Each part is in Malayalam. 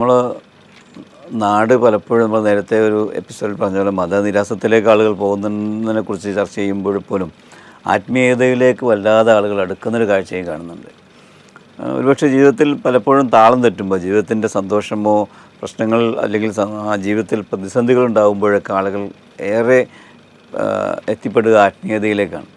നമ്മൾ നാട് പലപ്പോഴും നമ്മൾ നേരത്തെ ഒരു എപ്പിസോഡിൽ പറഞ്ഞ പോലെ മതനിരാസത്തിലേക്ക് ആളുകൾ പോകുന്നതിനെ കുറിച്ച് ചർച്ച ചെയ്യുമ്പോൾ പോലും ആത്മീയതയിലേക്ക് വല്ലാതെ ആളുകൾ അടുക്കുന്നൊരു കാഴ്ചയും കാണുന്നുണ്ട്. ഒരുപക്ഷെ ജീവിതത്തിൽ പലപ്പോഴും താളം തെറ്റുമ്പോൾ ജീവിതത്തിന്റെ സന്തോഷമോ പ്രശ്നങ്ങൾ അല്ലെങ്കിൽ ജീവിതത്തിൽ പ്രതിസന്ധികൾ ഉണ്ടാകുമ്പോഴൊക്കെ ആളുകൾ ഏറെ എത്തിപ്പെടുക ആത്മീയതയിലേക്കാണ്.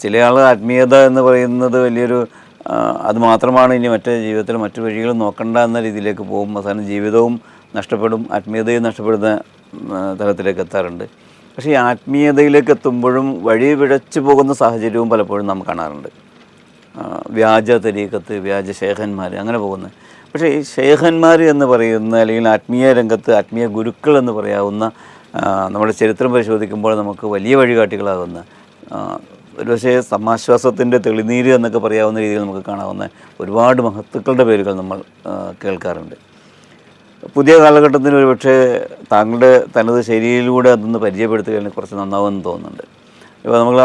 ചില ആൾ ആത്മീയത എന്ന് പറയുന്നത് വലിയൊരു ആ, അത് മാത്രമാണ് ഇനി മറ്റേ ജീവിതത്തിൽ മറ്റു വഴികളും നോക്കണ്ട എന്ന രീതിയിലേക്ക് പോകും. അവസാനം ജീവിതവും നഷ്ടപ്പെടും ആത്മീയതയും നഷ്ടപ്പെടുന്ന തലത്തിലേക്ക് എത്താറുണ്ട്. പക്ഷേ ഈ ആത്മീയതയിലേക്ക് എത്തുമ്പോഴും വഴി പിഴച്ചു പോകുന്ന സാഹചര്യവും പലപ്പോഴും നാം കാണാറുണ്ട്. വ്യാജ തരീക്കത്ത് വ്യാജ ശേഖന്മാർ അങ്ങനെ പോകുന്നത് പക്ഷേ ഈ ശേഖന്മാർ എന്ന് പറയുന്ന അല്ലെങ്കിൽ ആത്മീയ രംഗത്ത് ആത്മീയ ഗുരുക്കൾ എന്ന് പറയാവുന്ന നമ്മുടെ ചരിത്രം പരിശോധിക്കുമ്പോൾ നമുക്ക് വലിയ വഴികാട്ടികളാകുന്ന ഒരുപക്ഷേ സമാശ്വാസത്തിന്റെ തെളിനീര് എന്നൊക്കെ പറയാവുന്ന രീതിയിൽ നമുക്ക് കാണാവുന്ന ഒരുപാട് മഹത്തുക്കളുടെ പേരുകൾ നമ്മൾ കേൾക്കാറുണ്ട്. പുതിയ കാലഘട്ടത്തിൽ ഒരുപക്ഷെ താങ്കളുടെ തനത് ശൈലിയിലൂടെ അതൊന്ന് പരിചയപ്പെടുത്തുകയാണെങ്കിൽ കുറച്ച് നന്നാവുമെന്ന് തോന്നുന്നുണ്ട്. ഇപ്പോൾ നമ്മൾ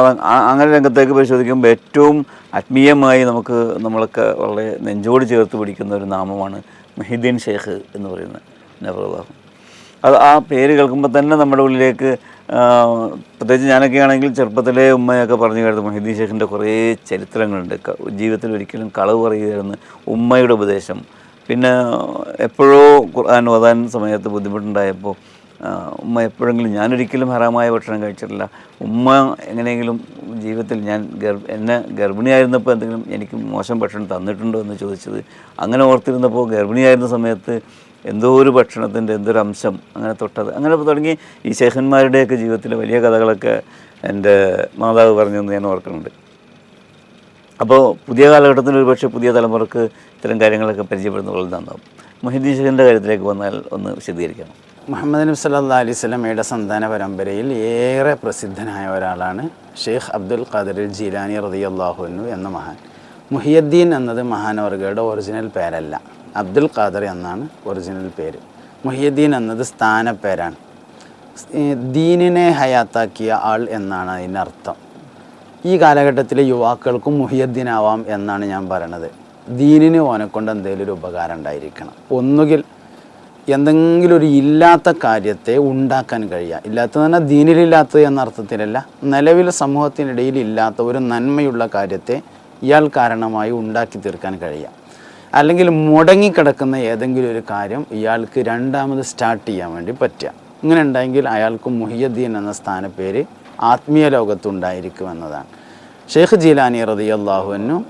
അങ്ങനെ രംഗത്തേക്ക് പരിശോധിക്കുമ്പോൾ ഏറ്റവും ആത്മീയമായി നമുക്ക് നമ്മളൊക്കെ വളരെ നെഞ്ചോട് ചേർത്ത് പിടിക്കുന്ന ഒരു നാമമാണ് മെഹിദ്ദീൻ ഷേഖ് എന്ന് പറയുന്നത് നബറുല്ലാഹു അത് ആ പേര് കേൾക്കുമ്പോൾ തന്നെ നമ്മുടെ ഉള്ളിലേക്ക് പ്രത്യേകിച്ച് ഞാനൊക്കെ ആണെങ്കിൽ ചെറുപ്പത്തിലെ ഉമ്മയൊക്കെ പറഞ്ഞു കേട്ടത് മൊഹിദ്ദീൻ ഷെയ്ഖിന്റെ കുറേ ചരിത്രങ്ങളുണ്ട്. ജീവിതത്തിൽ ഒരിക്കലും കളവ് പറയുകയായിരുന്നു ഉമ്മയുടെ ഉപദേശം. പിന്നെ എപ്പോഴോ ഖുർആൻ ഓതാൻ സമയത്ത് ബുദ്ധിമുട്ടുണ്ടായപ്പോൾ ഉമ്മ എപ്പോഴെങ്കിലും ഞാനൊരിക്കലും ഹറാമായ ഭക്ഷണം കഴിച്ചിട്ടില്ല. ഉമ്മ എങ്ങനെയെങ്കിലും ജീവിതത്തിൽ ഞാൻ ഗർഭ എന്നെ ഗർഭിണിയായിരുന്നപ്പോൾ എന്തെങ്കിലും എനിക്ക് മോശം ഭക്ഷണം തന്നിട്ടുണ്ടോ എന്ന് ചോദിച്ചത് അങ്ങനെ ഓർത്തിരുന്നപ്പോൾ ഗർഭിണിയായിരുന്ന സമയത്ത് എന്തോ ഒരു ഭക്ഷണത്തിന്റെ എന്തോ ഒരു അംശം അങ്ങനെ തൊട്ടത്. അങ്ങനെ തുടങ്ങി ഈ ശേഖന്മാരുടെയൊക്കെ ജീവിതത്തിലെ വലിയ കഥകളൊക്കെ എന്റെ മാതാവ് പറഞ്ഞെന്ന് ഞാൻ ഓർക്കുന്നുണ്ട്. അപ്പോൾ പുതിയ കാലഘട്ടത്തിൽ ഒരുപക്ഷെ പുതിയ തലമുറയ്ക്ക് ഇത്തരം കാര്യങ്ങളൊക്കെ പരിചയപ്പെടുന്നത് നന്നാവും. മൊഹിദ്ദീൻ ഷെഖിന്റെ കാര്യത്തിലേക്ക് വന്നാൽ ഒന്ന് വിശദീകരിക്കണം മുഹമ്മദ് നബി സല്ലാ അലൈഹി സ്വലമയുടെ സന്താന പരമ്പരയിൽ ഏറെ പ്രസിദ്ധനായ ഒരാളാണ് ഷെയ്ഖ് അബ്ദുൽ ഖാദർ ജീലാനി റതിയല്ലാഹുനു എന്ന മഹാൻ. മുഹിയദ്ദീൻ എന്നത് മഹാനവർഗയുടെ ഒറിജിനൽ പേരല്ല. അബ്ദുൽ ഖാദർ എന്നാണ് ഒറിജിനൽ പേര്. മുഹിയദ്ദീൻ എന്നത് സ്ഥാനപ്പേരാണ്. ദീനിനെ ഹയാത്താക്കിയ ആൾ എന്നാണ് അതിനർത്ഥം. ഈ കാലഘട്ടത്തിലെ യുവാക്കൾക്കും മുഹിയദ്ദീൻ ആവാം എന്നാണ് ഞാൻ പറയണത്. ദീനിന് ഓനെക്കൊണ്ട് എന്തെങ്കിലും ഒരു ഉപകാരം ഉണ്ടായിരിക്കണം. ഒന്നുകിൽ എന്തെങ്കിലും ഒരു ഇല്ലാത്ത കാര്യത്തെ ഉണ്ടാക്കാൻ കഴിയുക. ഇല്ലാത്തത് തന്നെ ദീനിലില്ലാത്തത് എന്ന അർത്ഥത്തിലല്ല. നിലവിൽ സമൂഹത്തിനിടയിൽ ഇല്ലാത്ത ഒരു നന്മയുള്ള കാര്യത്തെ ഇയാൾ കാരണമായി ഉണ്ടാക്കി തീർക്കാൻ കഴിയുക അല്ലെങ്കിൽ മുടങ്ങിക്കിടക്കുന്ന ഏതെങ്കിലും ഒരു കാര്യം ഇയാൾക്ക് രണ്ടാമത് സ്റ്റാർട്ട് ചെയ്യാൻ വേണ്ടി പറ്റുക. ഇങ്ങനെ ഉണ്ടെങ്കിൽ അയാൾക്ക് മുഹിയദ്ദീൻ എന്ന സ്ഥാനപ്പേര് ആത്മീയ ലോകത്തുണ്ടായിരിക്കും എന്നതാണ്. ഷെയ്ഖ് ജീലാനി റതിയല്ലാഹുവിനും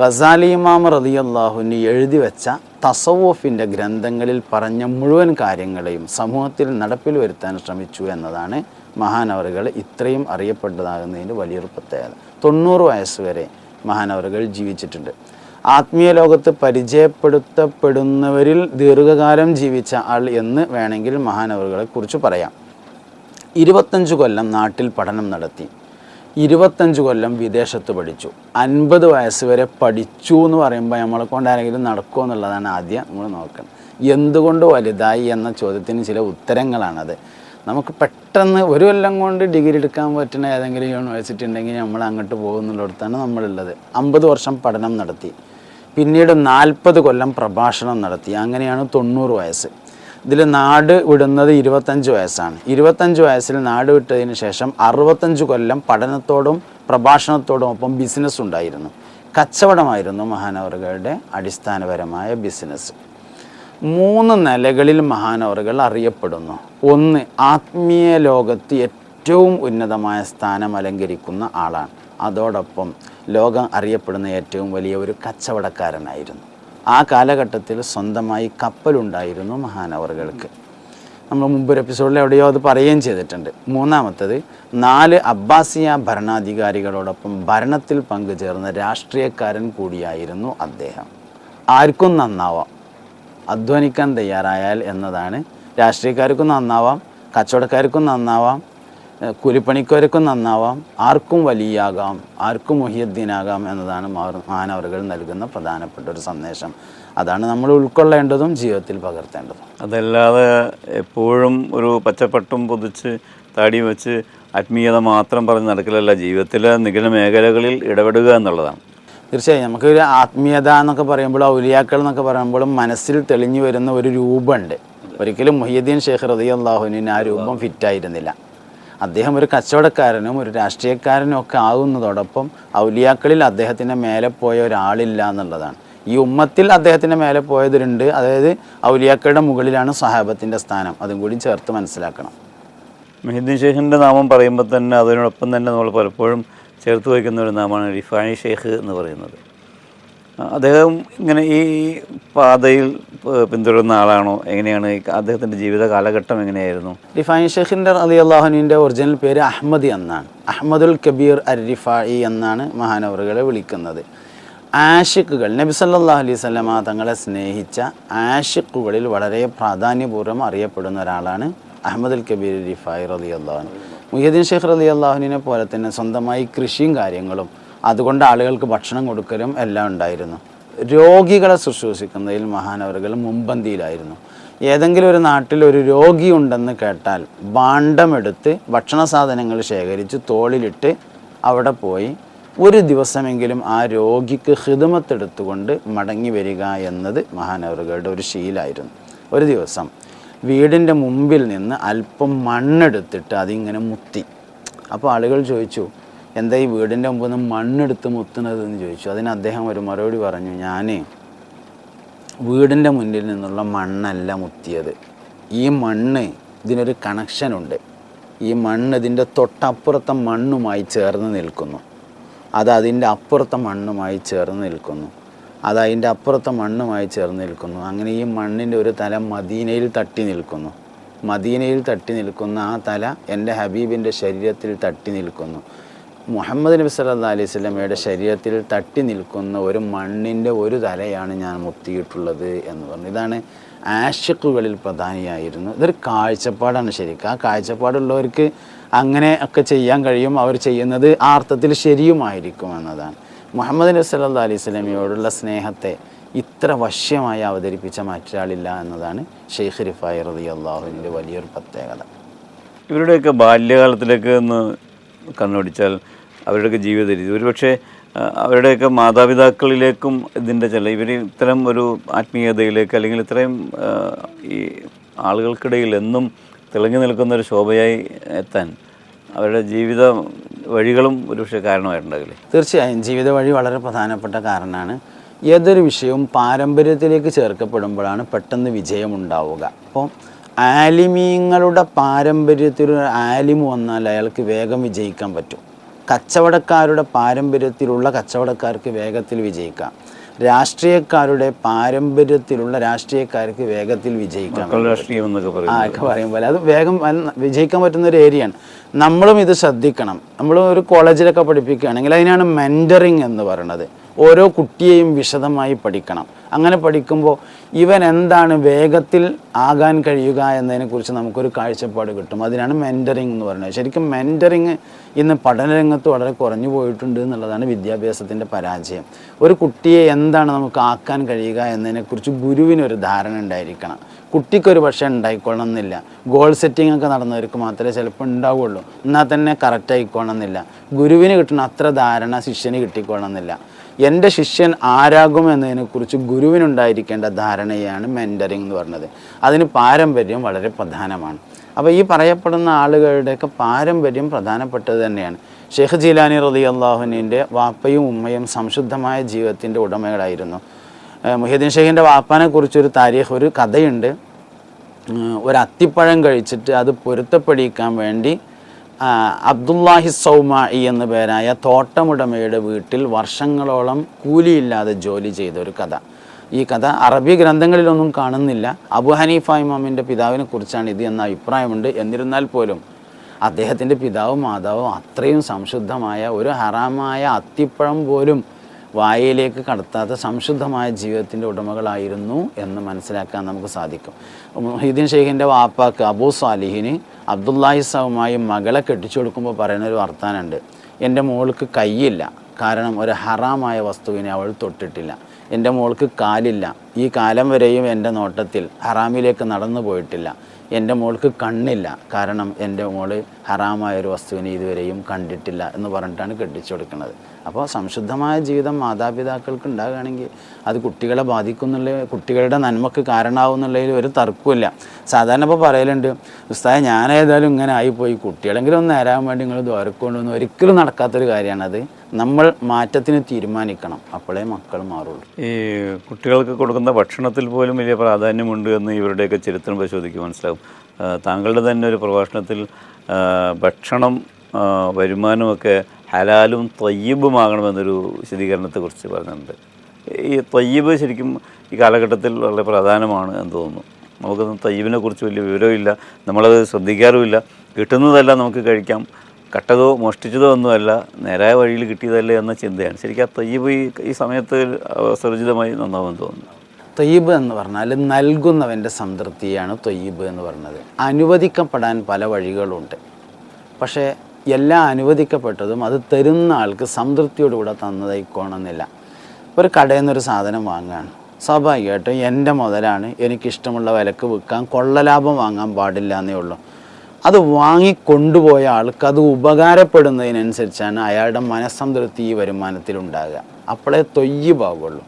ഗസാലി ഇമാം റതിയല്ലാഹുവിന് എഴുതി വെച്ച തസവൂഫിന്റെ ഗ്രന്ഥങ്ങളിൽ പറഞ്ഞ മുഴുവൻ കാര്യങ്ങളെയും സമൂഹത്തിൽ നടപ്പിൽ വരുത്താൻ ശ്രമിച്ചു എന്നതാണ് മഹാനവറുകൾ ഇത്രയും അറിയപ്പെട്ടതാകുന്നതിന്റെ വലിയൊരു പ്രത്യേകത. തൊണ്ണൂറ് വയസ്സ് വരെ മഹാനവറുകൾ ജീവിച്ചിട്ടുണ്ട്. ആത്മീയ ലോകത്ത് പരിചയപ്പെടുത്തപ്പെടുന്നവരിൽ ദീർഘകാലം ജീവിച്ച ആൾ എന്ന് വേണമെങ്കിൽ മഹാനവറുകളെ കുറിച്ച് പറയാം. ഇരുപത്തഞ്ച് കൊല്ലം നാട്ടിൽ പഠനം നടത്തി. ഇരുപത്തഞ്ച് കൊല്ലം വിദേശത്ത് പഠിച്ചു. അൻപത് വയസ്സ് വരെ പഠിച്ചു എന്ന് പറയുമ്പോൾ നമ്മളെ കൊണ്ട് ആരെങ്കിലും നടക്കുമോ എന്നുള്ളതാണ് ആദ്യം നമ്മൾ നോക്കണം. എന്തുകൊണ്ട് വലുതായി എന്ന ചോദ്യത്തിന് ചില ഉത്തരങ്ങളാണത്. നമുക്ക് പെട്ടെന്ന് ഒരു കൊല്ലം കൊണ്ട് ഡിഗ്രി എടുക്കാൻ പറ്റുന്ന ഏതെങ്കിലും യൂണിവേഴ്സിറ്റി ഉണ്ടെങ്കിൽ നമ്മൾ അങ്ങോട്ട് പോകുന്നുള്ളിടത്താണ് നമ്മളുള്ളത്. അമ്പത് വർഷം പഠനം നടത്തി. പിന്നീട് നാൽപ്പത് കൊല്ലം പ്രഭാഷണം നടത്തി. അങ്ങനെയാണ് തൊണ്ണൂറ് വയസ്സ്. ഇതിൽ നാട് വിടുന്നത് ഇരുപത്തഞ്ച് വയസ്സാണ്. ഇരുപത്തഞ്ച് വയസ്സിൽ നാട് വിട്ടതിന് ശേഷം അറുപത്തഞ്ച് കൊല്ലം പഠനത്തോടും പ്രഭാഷണത്തോടും ഒപ്പം ബിസിനസ് ഉണ്ടായിരുന്നു കച്ചവടമായിരുന്നു മഹാനവറുകളുടെ അടിസ്ഥാനപരമായ ബിസിനസ് മൂന്ന് നിലകളിൽ മഹാനവറുകൾ അറിയപ്പെടുന്നു. ഒന്ന് ആത്മീയ ലോകത്ത് ഏറ്റവും ഉന്നതമായ സ്ഥാനം അലങ്കരിക്കുന്ന ആളാണ്. അതോടൊപ്പം ലോകം അറിയപ്പെടുന്ന ഏറ്റവും വലിയ ഒരു കച്ചവടക്കാരനായിരുന്നു. ആ കാലഘട്ടത്തിൽ സ്വന്തമായി കപ്പലുണ്ടായിരുന്നു മഹാനവറുകൾക്ക്. നമ്മൾ മുമ്പൊരു എപ്പിസോഡിൽ എവിടെയോ അത് പറയുകയും ചെയ്തിട്ടുണ്ട്. മൂന്നാമത്തത് നാല് അബ്ബാസിയ ഭരണാധികാരികളോടൊപ്പം ഭരണത്തിൽ പങ്കുചേർന്ന രാഷ്ട്രീയക്കാരൻ കൂടിയായിരുന്നു അദ്ദേഹം. ആർക്കും നന്നാവാം. അധ്വാനിക്കാൻ തയ്യാറായാൽ എന്നതാണ്. രാഷ്ട്രീയക്കാർക്കും നന്നാവാം കച്ചവടക്കാർക്കും നന്നാവാം കൂലിപ്പണിക്കാർക്കും നന്നാവാം ആർക്കും വലിയാകാം ആർക്കും മുഹിയദ്ദീനാകാം എന്നതാണ് മാനവറുകൾ നൽകുന്ന പ്രധാനപ്പെട്ട ഒരു സന്ദേശം. അതാണ് നമ്മൾ ഉൾക്കൊള്ളേണ്ടതും ജീവിതത്തിൽ പകർത്തേണ്ടതും. അതല്ലാതെ എപ്പോഴും ഒരു പച്ചപ്പട്ടും പൊതിച്ച് താടി വെച്ച് ആത്മീയത മാത്രം പറഞ്ഞ് നടക്കലല്ല ജീവിതത്തിലെ നികല മേഖലകളിൽ ഇടപെടുക എന്നുള്ളതാണ്. തീർച്ചയായും. നമുക്ക് ഒരു ആത്മീയത എന്നൊക്കെ പറയുമ്പോൾ ഔലിയാക്കൾ എന്നൊക്കെ പറയുമ്പോഴും മനസ്സിൽ തെളിഞ്ഞു വരുന്ന ഒരു രൂപമുണ്ട്. ഒരിക്കലും മൊഹീദ്ദീൻ ഷെയ്ഖ് റതി അള്ളാഹുവിന് ആ രൂപം ഫിറ്റായിരുന്നില്ല അദ്ദേഹം ഒരു കച്ചവടക്കാരനും ഒരു രാഷ്ട്രീയക്കാരനും ഒക്കെ ആകുന്നതോടൊപ്പം ഔലിയാക്കളിൽ അദ്ദേഹത്തിന്റെ മേലെ പോയ ഒരാളില്ല എന്നുള്ളതാണ്. ഈ ഉമ്മത്തിൽ അദ്ദേഹത്തിന്റെ മേലെ പോയതിലുണ്ട് അതായത് ഔലിയാക്കളുടെ മുകളിലാണ് സഹാബത്തിന്റെ സ്ഥാനം. അതും കൂടി ചേർത്ത് മനസ്സിലാക്കണം. മെഹദ്ദീൻ ഷെയ്ഖിന്റെ നാമം പറയുമ്പോൾ തന്നെ അതിനോടൊപ്പം തന്നെ നമ്മൾ പലപ്പോഴും ചേർത്ത് വയ്ക്കുന്ന ഒരു നാമമാണ് റിഫാനി ഷെയ്ഖ് എന്ന് പറയുന്നത്. അദ്ദേഹം ഇങ്ങനെ ഈ പാതയിൽ പിന്തുടരുന്ന ആളാണോ? എങ്ങനെയാണ് അദ്ദേഹത്തിന്റെ ജീവിത കാലഘട്ടം എങ്ങനെയായിരുന്നു? റിഫായി ഷെയ്ഖിന്റെ അലി അള്ളാഹുനീന്റെ ഒറിജിനൽ പേര് അഹമ്മദി എന്നാണ്. അഹമ്മദുൽ കബീർ അർ റിഫായി എന്നാണ് മഹാനവറുകളെ വിളിക്കുന്നത്. ആഷിഖുകൾ നബി സല്ലാ അലൈഹി സ്വലമ തങ്ങളെ സ്നേഹിച്ച ആഷിഖുകളിൽ വളരെ പ്രാധാന്യപൂർവം അറിയപ്പെടുന്ന ഒരാളാണ് അഹമ്മദുൽ കബീർ റിഫായി റലി അള്ളാഹുൻ മുഹീദ്ദീൻ ഷെയ്ഖ് റലി അള്ളാഹുവിനെ പോലെ തന്നെ സ്വന്തമായി കൃഷിയും കാര്യങ്ങളും അതുകൊണ്ട് ആളുകൾക്ക് ഭക്ഷണം കൊടുക്കലും എല്ലാം ഉണ്ടായിരുന്നു. രോഗികളെ ശുശ്രൂഷിക്കുന്നതിൽ മഹാനവറുകൾ മുമ്പന്തിയിലായിരുന്നു ഏതെങ്കിലും ഒരു നാട്ടിൽ ഒരു രോഗി ഉണ്ടെന്ന് കേട്ടാൽ ഭാണ്ഡമെടുത്ത് ഭക്ഷണ സാധനങ്ങൾ ശേഖരിച്ച് തോളിലിട്ട് അവിടെ പോയി ഒരു ദിവസമെങ്കിലും ആ രോഗിക്ക് ഹിതമത്തെടുത്തുകൊണ്ട് മടങ്ങി വരിക എന്നത് മഹാനവറുകളുടെ ഒരു ശീലായിരുന്നു. ഒരു ദിവസം വീടിന്റെ മുമ്പിൽ നിന്ന് അല്പം മണ്ണെടുത്തിട്ട് അതിങ്ങനെ മുത്തി. അപ്പോൾ ആളുകൾ ചോദിച്ചു എന്താ ഈ വീടിന്റെ മുമ്പിൽ നിന്ന് മണ്ണെടുത്ത് മുത്തുന്നതെന്ന് ചോദിച്ചു. അതിന് അദ്ദേഹം ഒരു മറുപടി പറഞ്ഞു ഞാൻ വീടിന്റെ മുന്നിൽ നിന്നുള്ള മണ്ണല്ല മുത്തിയത്. ഈ മണ്ണ് ഇതിനൊരു കണക്ഷനുണ്ട് ഈ മണ്ണ് ഇതിന്റെ തൊട്ടപ്പുറത്തെ മണ്ണുമായി ചേർന്ന് നിൽക്കുന്നു. അത് അതിന്റെ അപ്പുറത്തെ മണ്ണുമായി ചേർന്ന് നിൽക്കുന്നു. അത് അതിന്റെ അപ്പുറത്തെ മണ്ണുമായി ചേർന്ന് നിൽക്കുന്നു. അങ്ങനെ ഈ മണ്ണിന്റെ ഒരു തല മദീനയിൽ തട്ടി നിൽക്കുന്നു. മദീനയിൽ തട്ടി നിൽക്കുന്ന ആ തല എന്റെ ഹബീബിന്റെ ശരീരത്തിൽ തട്ടി നിൽക്കുന്നു. മുഹമ്മദ് നബി സല്ലാ അലൈഹി സ്വലമയുടെ ശരീരത്തിൽ തട്ടി നിൽക്കുന്ന ഒരു മണ്ണിന്റെ ഒരു തലയാണ് ഞാൻ മുത്തിയിട്ടുള്ളത് എന്ന് പറഞ്ഞു. ഇതാണ് ആഷിക്കുകളിൽ പ്രധാനിയായിരുന്നു. ഇതൊരു കാഴ്ചപ്പാടാണ് ശരിക്കും. ആ കാഴ്ചപ്പാടുള്ളവർക്ക് അങ്ങനെ ഒക്കെ ചെയ്യാൻ കഴിയും. അവർ ചെയ്യുന്നത് ആ അർത്ഥത്തിൽ ശരിയുമായിരിക്കും എന്നതാണ്. മുഹമ്മദ് നബി സല്ലാ അലൈഹി സ്വലമിയോടുള്ള സ്നേഹത്തെ ഇത്ര വശ്യമായി അവതരിപ്പിച്ച മറ്റൊരാളില്ല എന്നതാണ് ഷെയ്ഖ് റിഫായി റതി അള്ളാഹുവിന്റെ വലിയൊരു പ്രത്യേകത. ഇവരുടെയൊക്കെ ബാല്യകാലത്തിലേക്ക് ഒന്ന് കണ്ണോടിച്ചാൽ അവരുടെയൊക്കെ ജീവിത രീതി ഒരുപക്ഷെ അവരുടെയൊക്കെ മാതാപിതാക്കളിലേക്കും ഇതിന്റെ ചില ഇവർ ഇത്തരം ഒരു ആത്മീയതയിലേക്ക് അല്ലെങ്കിൽ ഇത്രയും ഈ ആളുകൾക്കിടയിൽ എന്നും തിളങ്ങി നിൽക്കുന്ന ഒരു ശോഭയായി എത്താൻ അവരുടെ ജീവിത വഴികളും ഒരുപക്ഷെ കാരണമായിട്ടുണ്ടാകില്ലേ? തീർച്ചയായും. ജീവിത വഴി വളരെ പ്രധാനപ്പെട്ട കാരണമാണ്. ഏതൊരു വിഷയവും പാരമ്പര്യത്തിലേക്ക് ചേർക്കപ്പെടുമ്പോഴാണ് പെട്ടെന്ന് വിജയം ഉണ്ടാവുക അപ്പോൾ ആലിമീങ്ങളുടെ പാരമ്പര്യത്തിൽ ഒരു ആലിമ് വന്നാൽ അയാൾക്ക് വേഗം വിജയിക്കാൻ പറ്റും. കച്ചവടക്കാരുടെ പാരമ്പര്യത്തിലുള്ള കച്ചവടക്കാർക്ക് വേഗത്തിൽ വിജയിക്കാം. രാഷ്ട്രീയക്കാരുടെ പാരമ്പര്യത്തിലുള്ള രാഷ്ട്രീയക്കാർക്ക് വേഗത്തിൽ വിജയിക്കാം രാഷ്ട്രീയം എന്നൊക്കെ പറയും ആ ഒക്കെ പറയും പോലെ. അത് വേഗം വിജയിക്കാൻ പറ്റുന്ന ഒരു ഏരിയയാണ്. നമ്മളും ഇത് ശ്രദ്ധിക്കണം. നമ്മൾ ഒരു കോളേജിലൊക്കെ പഠിപ്പിക്കുകയാണെങ്കിൽ അതിനാണ് മെന്ററിങ് എന്ന് പറയുന്നത്. ഓരോ കുട്ടിയെയും വിശദമായി പഠിക്കണം. അങ്ങനെ പഠിക്കുമ്പോൾ ഇവൻ എന്താണ് വേഗത്തിൽ ആകാൻ കഴിയുക എന്നതിനെക്കുറിച്ച് നമുക്കൊരു കാഴ്ചപ്പാട് കിട്ടും. അതിനാണ് മെന്ററിങ് എന്ന് പറയുന്നത്. ശരിക്കും മെന്ററിങ് ഇന്ന് പഠനരംഗത്ത് വളരെ കുറഞ്ഞു പോയിട്ടുണ്ട് എന്നുള്ളതാണ് വിദ്യാഭ്യാസത്തിന്റെ പരാജയം. ഒരു കുട്ടിയെ എന്താണ് നമുക്ക് ആക്കാൻ കഴിയുക എന്നതിനെക്കുറിച്ച് ഗുരുവിനൊരു ധാരണ ഉണ്ടായിരിക്കണം. കുട്ടിക്കൊരു പക്ഷേ ഉണ്ടായിക്കൊള്ളണം എന്നില്ല ഗോൾ സെറ്റിംഗ് ഒക്കെ നടന്നവർക്ക് മാത്രമേ ചിലപ്പോൾ ഉണ്ടാവുള്ളൂ. എന്നാൽ തന്നെ കറക്റ്റ് ആയിക്കോണം എന്നില്ല ഗുരുവിന് കിട്ടുന്ന അത്ര ധാരണ ശിഷ്യന് കിട്ടിക്കോണം എന്നില്ല എന്റെ ശിഷ്യൻ ആരാകും എന്നതിനെക്കുറിച്ച് ഗുരുവിനുണ്ടായിരിക്കേണ്ട ധാരണയാണ് മെന്ററിങ് എന്ന് പറഞ്ഞത്. അതിന് പാരമ്പര്യം വളരെ പ്രധാനമാണ്. അപ്പോൾ ഈ പറയപ്പെടുന്ന ആളുകളുടെയൊക്കെ പാരമ്പര്യം പ്രധാനപ്പെട്ടത് തന്നെയാണ്. ഷെയ്ഖ് ജീലാനി റലി അള്ളാഹുനിന്റെ വാപ്പയും ഉമ്മയും സംശുദ്ധമായ ജീവിതത്തിന്റെ ഉടമകളായിരുന്നു. മുഹീദ്ദീൻ ഷെയ്ഖിന്റെ വാപ്പാനെ കുറിച്ചൊരു താരീഖ് ഒരു കഥയുണ്ട്. ഒരു അത്തിപ്പഴം കഴിച്ചിട്ട് അത് പൊരുത്തപ്പെടിക്കാൻ വേണ്ടി അബ്ദുല്ലാഹി സൗമായി എന്ന പേരായ തോട്ടമുടമയുടെ വീട്ടിൽ വർഷങ്ങളോളം കൂലിയില്ലാതെ ജോലി ചെയ്ത ഒരു കഥ. ഈ കഥ അറബി ഗ്രന്ഥങ്ങളിലൊന്നും കാണുന്നില്ല. അബു ഹനീഫ ഇമാമിന്റെ പിതാവിനെ കുറിച്ചാണ് ഇത് എന്ന അഭിപ്രായമുണ്ട്. എന്നിരുന്നാൽ പോലും അദ്ദേഹത്തിന്റെ പിതാവും മാതാവും അത്രയും സംശുദ്ധമായ ഒരു ഹറാമായ അത്തിപ്പഴം പോലും വായയിലേക്ക് കടത്താത്ത സംശുദ്ധമായ ജീവിതത്തിന്റെ ഉടമകളായിരുന്നു എന്ന് മനസ്സിലാക്കാൻ നമുക്ക് സാധിക്കും. മുഹീദ്ദീൻ ഷെയ്ഖിന്റെ വാപ്പാക്ക് അബൂ സാലിഹിന് അബ്ദുല്ലാഹി സൗമായി മകളെ കെട്ടിച്ചു കൊടുക്കുമ്പോൾ പറയുന്ന ഒരു വർത്താനുണ്ട് എന്റെ മോൾക്ക് കൈയില്ല. കാരണം ഒരു ഹറാമായ വസ്തുവിനെ അവൾ തൊട്ടിട്ടില്ല. എന്റെ മോൾക്ക് കാലില്ല. ഈ കാലം വരെയും എന്റെ നോട്ടത്തിൽ ഹറാമിലേക്ക് നടന്നു പോയിട്ടില്ല. എന്റെ മോൾക്ക് കണ്ണില്ല. കാരണം എന്റെ മോൾ ഹറാമായ ഒരു വസ്തുവിനെ ഇതുവരെയും കണ്ടിട്ടില്ല എന്ന് പറഞ്ഞിട്ടാണ് കെട്ടിച്ചു കൊടുക്കുന്നത്. അപ്പോൾ സംശുദ്ധമായ ജീവിതം മാതാപിതാക്കൾക്ക് ഉണ്ടാകുകയാണെങ്കിൽ അത് കുട്ടികളെ ബാധിക്കുന്നുള്ള കുട്ടികളുടെ നന്മക്ക് കാരണമാവുന്നുള്ളതിൽ ഒരു തർക്കമില്ല സാധാരണ ഇപ്പോൾ പറയലുണ്ട് ഉസ്താദ് ഞാനേതായാലും ഇങ്ങനെ ആയിപ്പോയി. കുട്ടികളെങ്കിലും ഒന്ന് നേരാൻ വേണ്ടി നിങ്ങൾ ദ്വാരക്കൊണ്ടൊന്നും ഒരിക്കലും നടക്കാത്തൊരു കാര്യമാണത്. നമ്മൾ മാറ്റത്തിന് തീരുമാനിക്കണം. അപ്പോഴേ മക്കൾ മാറുള്ളൂ. ഈ കുട്ടികൾക്ക് കൊടുക്കുന്ന ഭക്ഷണത്തിൽ പോലും വലിയ പ്രാധാന്യമുണ്ട് എന്ന് ഇവരുടെയൊക്കെ ചരിത്രം പരിശോധിക്കുക മനസ്സിലാവും താങ്കളുടെ തന്നെ ഒരു പ്രഭാഷണത്തിൽ ഭക്ഷണം വരുമാനമൊക്കെ ഹലാലും തൊയ്യബുമാകണമെന്നൊരു വിശദീകരണത്തെക്കുറിച്ച് പറഞ്ഞിട്ടുണ്ട്. ഈ തൊയ്യബ് ശരിക്കും ഈ കാലഘട്ടത്തിൽ വളരെ പ്രധാനമാണ് എന്ന് തോന്നുന്നു. നമുക്കൊന്നും തയ്യബിനെ കുറിച്ച് വലിയ വിവരമില്ല നമ്മളത് ശ്രദ്ധിക്കാറുമില്ല. കിട്ടുന്നതല്ല നമുക്ക് കഴിക്കാം. കട്ടതോ മോഷ്ടിച്ചതോ ഒന്നുമല്ല. നേരായ വഴിയിൽ കിട്ടിയതല്ലേ എന്ന ചിന്തയാണ്. ശരിക്കും ആ തയ്യബ് ഈ ഈ സമയത്ത് അവസരോചിതമായി നന്നാവുമെന്ന് തോന്നുന്നു. തൊയ്യബ് എന്ന് പറഞ്ഞാൽ നൽകുന്നവന്റെ സംതൃപ്തിയാണ് തൊയ്യബ് എന്ന് പറഞ്ഞത്. അനുവദിക്കപ്പെടാൻ പല വഴികളുണ്ട്. പക്ഷേ എല്ലാം അനുവദിക്കപ്പെട്ടതും അത് തരുന്ന ആൾക്ക് സംതൃപ്തിയോടുകൂടെ തന്നതായിക്കോണമെന്നില്ല ഒരു കടയിൽ നിന്നൊരു സാധനം വാങ്ങുകയാണ് സ്വാഭാവികമായിട്ടും എന്റെ മുതലാണ് എനിക്കിഷ്ടമുള്ള വിലക്ക് വിൽക്കാൻ കൊള്ളലാഭം വാങ്ങാൻ പാടില്ല എന്നേ ഉള്ളൂ. അത് വാങ്ങിക്കൊണ്ടുപോയ ആൾക്ക് അത് ഉപകാരപ്പെടുന്നതിനനുസരിച്ചാണ് അയാളുടെ മനസ്സംതൃപ്തി ഈ വരുമാനത്തിലുണ്ടാകുക അപ്പോഴേ തൊയ്യ് പാകുള്ളൂ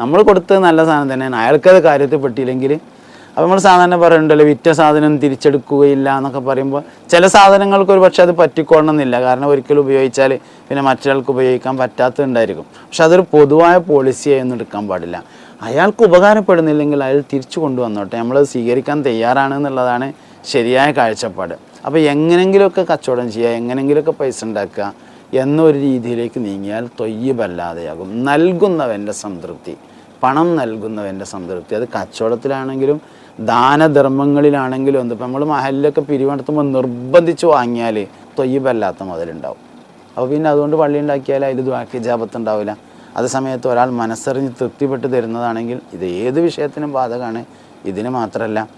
നമ്മൾ കൊടുത്തത് നല്ല സാധനം തന്നെയാണ്. അയാൾക്കത് കാര്യത്തിൽ പെട്ടില്ലെങ്കിൽ അപ്പോൾ നമ്മൾ സാധാരണ പറയുന്നുണ്ടല്ലോ വിറ്റ സാധനം തിരിച്ചെടുക്കുകയില്ല എന്നൊക്കെ പറയുമ്പോൾ ചില സാധനങ്ങൾക്ക് ഒരു പക്ഷേ അത് പറ്റിക്കൊള്ളണമെന്നില്ല. കാരണം ഒരിക്കലും ഉപയോഗിച്ചാൽ പിന്നെ മറ്റൊരാൾക്ക് ഉപയോഗിക്കാൻ പറ്റാത്തതുണ്ടായിരിക്കും. പക്ഷെ അതൊരു പൊതുവായ പോളിസിയായൊന്നും എടുക്കാൻ പാടില്ല. അയാൾക്ക് ഉപകാരപ്പെടുന്നില്ലെങ്കിൽ അയാൾ തിരിച്ചു കൊണ്ടുവന്നോട്ടെ. നമ്മളത് സ്വീകരിക്കാൻ തയ്യാറാണ് എന്നുള്ളതാണ് ശരിയായ കാഴ്ചപ്പാട്. അപ്പോൾ എങ്ങനെങ്കിലുമൊക്കെ കച്ചവടം ചെയ്യുക എങ്ങനെങ്കിലുമൊക്കെ പൈസ ഉണ്ടാക്കുക എന്നൊരു രീതിയിലേക്ക് നീങ്ങിയാൽ തൊയ്യബല്ലാതെയാകും. നൽകുന്നവന്റെ സംതൃപ്തി പണം നൽകുന്നവന്റെ സംതൃപ്തി. അത് കച്ചവടത്തിലാണെങ്കിലും ദാനധർമ്മങ്ങളിലാണെങ്കിലും എന്ത് ഇപ്പം നമ്മൾ മഹലിലൊക്കെ പിരിവെടുത്തുമ്പോൾ നിർബന്ധിച്ച് വാങ്ങിയാൽ തൊയ്യബല്ലാത്ത മുതലുണ്ടാവും. അപ്പോൾ പിന്നെ അതുകൊണ്ട് പള്ളി ഉണ്ടാക്കിയാൽ അതിൽ ദ്വാക്കി ജാപത്ത് ഉണ്ടാവില്ല. അതേ സമയത്ത് ഒരാൾ മനസ്സറിഞ്ഞ് തൃപ്തിപ്പെട്ട് തരുന്നതാണെങ്കിൽ ഇത് ഏത് വിഷയത്തിനും ബാധകമാണ് ഇതിന് മാത്രമല്ല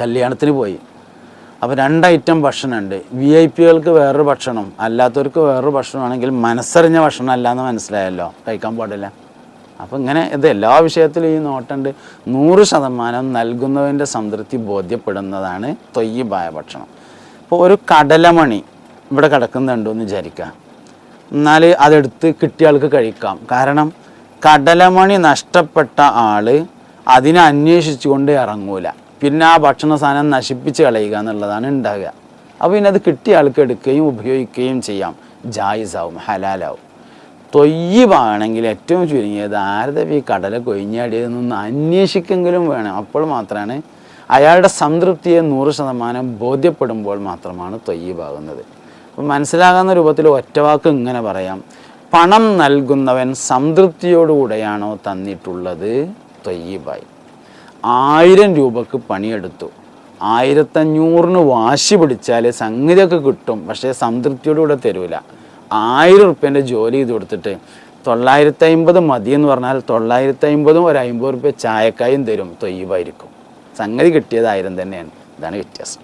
കല്യാണത്തിന് പോയി. അപ്പോൾ രണ്ട് ഐറ്റം ഭക്ഷണമുണ്ട് വി ഐ പികൾക്ക് വേറൊരു ഭക്ഷണം അല്ലാത്തവർക്ക് വേറൊരു ഭക്ഷണമാണെങ്കിൽ മനസ്സറിഞ്ഞ ഭക്ഷണം അല്ല എന്ന് മനസ്സിലായല്ലോ. കഴിക്കാൻ പാടില്ല. അപ്പോൾ ഇങ്ങനെ ഇത് എല്ലാ വിഷയത്തിലും ഈ നോട്ടുണ്ട്. നൂറ് ശതമാനം നൽകുന്നതിന്റെ സംതൃപ്തി ബോധ്യപ്പെടുന്നതാണ് തൊയ്യബായ ഭക്ഷണം. ഇപ്പോൾ ഒരു കടലമണി ഇവിടെ കിടക്കുന്നുണ്ടോ എന്ന് വിചാരിക്കുക. എന്നാൽ അതെടുത്ത് കിട്ടിയ ആൾക്ക് കഴിക്കാം. കാരണം കടലമണി നഷ്ടപ്പെട്ട ആൾ അതിനെ അന്വേഷിച്ചുകൊണ്ട് ഇറങ്ങൂല. പിന്നെ ആ ഭക്ഷണ സാധനം നശിപ്പിച്ച് കളയുക എന്നുള്ളതാണ് ഉണ്ടാകുക. അപ്പോൾ പിന്നെ അത് കിട്ടിയ ആൾക്ക് എടുക്കുകയും ഉപയോഗിക്കുകയും ചെയ്യാം. ജായിസാവും ഹലാലാവും. തൊയ്യമാണെങ്കിൽ ഏറ്റവും ചുരുങ്ങിയത് ആരതവി ഈ കടല കൊഴിഞ്ഞാടിയതെന്നൊന്ന് അന്വേഷിക്കെങ്കിലും വേണം. അപ്പോൾ മാത്രമാണ് അയാളുടെ സംതൃപ്തിയെ നൂറ് ശതമാനം ബോധ്യപ്പെടുമ്പോൾ മാത്രമാണ് തൊയ്യബാകുന്നത്. അപ്പം മനസ്സിലാകുന്ന രൂപത്തിൽ ഒറ്റവാക്ക് ഇങ്ങനെ പറയാം. പണം നൽകുന്നവൻ സംതൃപ്തിയോടുകൂടെയാണോ തന്നിട്ടുള്ളത്? തൊയ്യബായി. ആയിരം രൂപക്ക് പണിയെടുത്തു. ആയിരത്തഞ്ഞൂറിന് വാശി പിടിച്ചാൽ സംഗതിയൊക്കെ കിട്ടും. പക്ഷേ സംതൃപ്തിയോടുകൂടെ തരൂല. ആയിരം ഉറുപ്പ്യന്റെ ജോലി ചെയ്ത് കൊടുത്തിട്ട് തൊള്ളായിരത്തി അമ്പത് മതി എന്ന് പറഞ്ഞാൽ തൊള്ളായിരത്തി അമ്പതും ഒരു അമ്പത് റുപ്യ ചായക്കായും തരും. തൊയ്യുമായിരിക്കും സംഗതി കിട്ടിയത് ആയിരം തന്നെയാണ്. ഇതാണ് വ്യത്യാസം.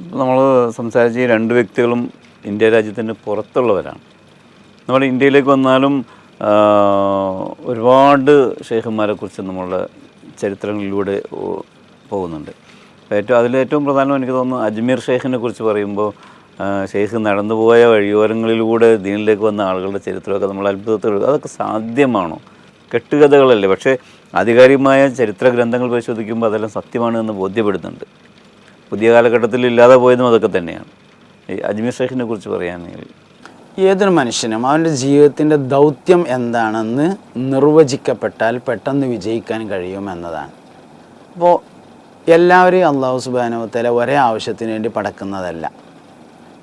നമ്മൾ സംസാരിച്ച ഈ രണ്ട് വ്യക്തികളും ഇന്ത്യ രാജ്യത്തിന് പുറത്തുള്ളവരാണ്. നമ്മൾ ഇന്ത്യയിലേക്ക് വന്നാലും ഒരുപാട് ഷെയ്ഖന്മാരെ കുറിച്ച് നമ്മളുടെ ചരിത്രങ്ങളിലൂടെ പോകുന്നുണ്ട്. ഏറ്റവും അതിലേറ്റവും പ്രധാനം എനിക്ക് തോന്നുന്നു അജ്മീർ ഷെയ്ഖിനെ കുറിച്ച് പറയുമ്പോൾ ഷെയ്ഖ് നടന്നുപോയ വഴിയോരങ്ങളിലൂടെ ദീനിലേക്ക് വന്ന ആളുകളുടെ ചരിത്രമൊക്കെ നമ്മൾ അത്ഭുതത്തിൽ അതൊക്കെ സാധ്യമാണോ? കെട്ടുകഥകളല്ലേ. പക്ഷേ ആധികാരികമായ ചരിത്ര ഗ്രന്ഥങ്ങൾ പരിശോധിക്കുമ്പോൾ അതെല്ലാം സത്യമാണ് എന്ന് ബോധ്യപ്പെടുന്നുണ്ട്. പുതിയ കാലഘട്ടത്തിൽ ഇല്ലാതെ പോയതും അതൊക്കെ തന്നെയാണ്. ഈ അജ്മീർ ഷേഖിനെ കുറിച്ച് പറയുകയാണെങ്കിൽ ഏതൊരു മനുഷ്യനും അവന്റെ ജീവിതത്തിന്റെ ദൗത്യം എന്താണെന്ന് നിർവചിക്കപ്പെട്ടാൽ പെട്ടെന്ന് വിജയിക്കാൻ കഴിയും എന്നതാണ്. അപ്പോൾ എല്ലാവരെയും അള്ളാഹു സുബാനുവത്തല ഒരേ ആവശ്യത്തിന് വേണ്ടി പടക്കുന്നതല്ല.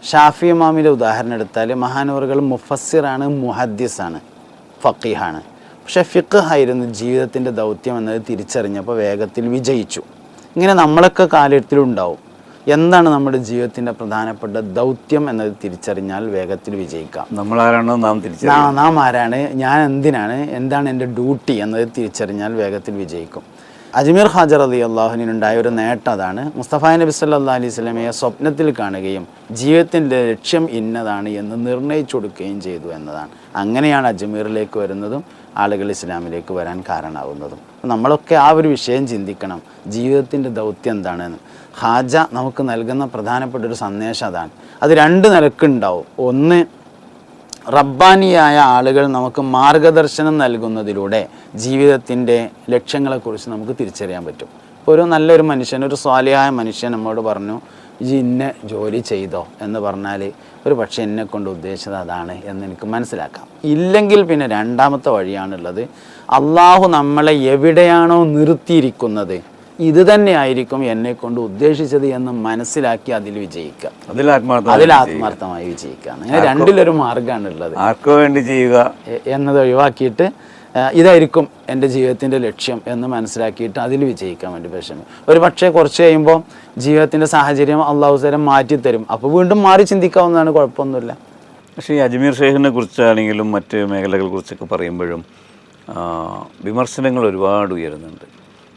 ഷാഫി ഇമാമിന്റെ ഉദാഹരണം എടുത്താൽ മഹാനവറുകൾ മുഫസ്സിറാണ് മുഹദ്ദിസാണ് ഫക്കീഹാണ് പക്ഷേ ഫിഖ് ആയിരുന്നു ജീവിതത്തിന്റെ ദൗത്യം എന്നത് തിരിച്ചറിഞ്ഞപ്പോൾ വേഗത്തിൽ വിജയിച്ചു. ഇങ്ങനെ നമ്മളൊക്കെ കാലത്തിലുണ്ടാവും എന്താണ് നമ്മുടെ ജീവിതത്തിന്റെ പ്രധാനപ്പെട്ട ദൗത്യം എന്നത് തിരിച്ചറിഞ്ഞാൽ വേഗത്തിൽ വിജയിക്കാം. നമ്മൾ ആരാണോ നാം തിരിച്ചറിയാം നാം ആരാണ്? ഞാൻ എന്തിനാണ്? എന്താണ് എന്റെ ഡ്യൂട്ടി എന്നത് തിരിച്ചറിഞ്ഞാൽ വേഗത്തിൽ വിജയിക്കും. അജ്മീർ ഹാജർ അലി അള്ളാഹുനുണ്ടായ ഒരു നേട്ടം അതാണ്. മുസ്തഫ നബി സല്ലാ അലൈഹി സ്വലമയെ സ്വപ്നത്തിൽ കാണുകയും ജീവിതത്തിന്റെ ലക്ഷ്യം ഇന്നതാണ് എന്ന് നിർണയിച്ചു കൊടുക്കുകയും ചെയ്തു എന്നതാണ്. അങ്ങനെയാണ് അജ്മീറിലേക്ക് വരുന്നതും ആളുകൾ ഇസ്ലാമിലേക്ക് വരാൻ കാരണമാകുന്നതും നമ്മളൊക്കെ ആ ഒരു വിഷയം ചിന്തിക്കണം. ജീവിതത്തിന്റെ ദൗത്യം എന്താണെന്ന്. ഹാജ നമുക്ക് നൽകുന്ന പ്രധാനപ്പെട്ട ഒരു സന്ദേശം അതാണ്. അത് രണ്ട് നിലക്കുണ്ടാവും. ഒന്ന് റബ്ബാനിയായ ആളുകൾ നമുക്ക് മാർഗദർശനം നൽകുന്നതിലൂടെ ജീവിതത്തിന്റെ ലക്ഷ്യങ്ങളെക്കുറിച്ച് നമുക്ക് തിരിച്ചറിയാൻ പറ്റും. ഇപ്പോൾ ഒരു നല്ലൊരു മനുഷ്യൻ ഒരു സ്വാലിയായ മനുഷ്യൻ നമ്മോട് പറഞ്ഞു ഇജി ഇന്ന ജോലി ചെയ്തോ? എന്ന് പറഞ്ഞാൽ ഒരു പക്ഷേ എന്നെ കൊണ്ട് ഉദ്ദേശിച്ചത് അതാണ് എന്ന് എനിക്ക് മനസ്സിലാക്കാം. ഇല്ലെങ്കിൽ പിന്നെ രണ്ടാമത്തെ വഴിയാണുള്ളത് അള്ളാഹു നമ്മളെ എവിടെയാണോ നിർത്തിയിരിക്കുന്നത് ഇത് തന്നെയായിരിക്കും എന്നെ കൊണ്ട് ഉദ്ദേശിച്ചത് എന്ന് മനസ്സിലാക്കി അതിൽ വിജയിക്കുക. അതിൽ അതിൽ ആത്മാർത്ഥമായി വിജയിക്കുക അങ്ങനെ രണ്ടിലൊരു മാർഗമാണ് ഉള്ളത് ആർക്കോ വേണ്ടി ചെയ്യുക. എന്നത് ഒഴിവാക്കിയിട്ട് ഇതായിരിക്കും എന്റെ ജീവിതത്തിന്റെ ലക്ഷ്യം എന്ന് മനസ്സിലാക്കിയിട്ട് അതിൽ വിജയിക്കാൻ വേണ്ടി പരിശ്രമിക്കും ഒരു പക്ഷേ കുറച്ച് കഴിയുമ്പോൾ ജീവിതത്തിന്റെ സാഹചര്യം അള്ളാഹു തരം മാറ്റിത്തരും. അപ്പോൾ വീണ്ടും മാറി ചിന്തിക്കാവുന്നതാണ് കുഴപ്പമൊന്നുമില്ല. പക്ഷേ ഈ അജ്മീർ ഷെയ്ഖിനെ കുറിച്ചാണെങ്കിലും മറ്റ് മേഖലകളെ കുറിച്ചൊക്കെ പറയുമ്പോഴും വിമർശനങ്ങൾ ഒരുപാട് ഉയരുന്നുണ്ട്.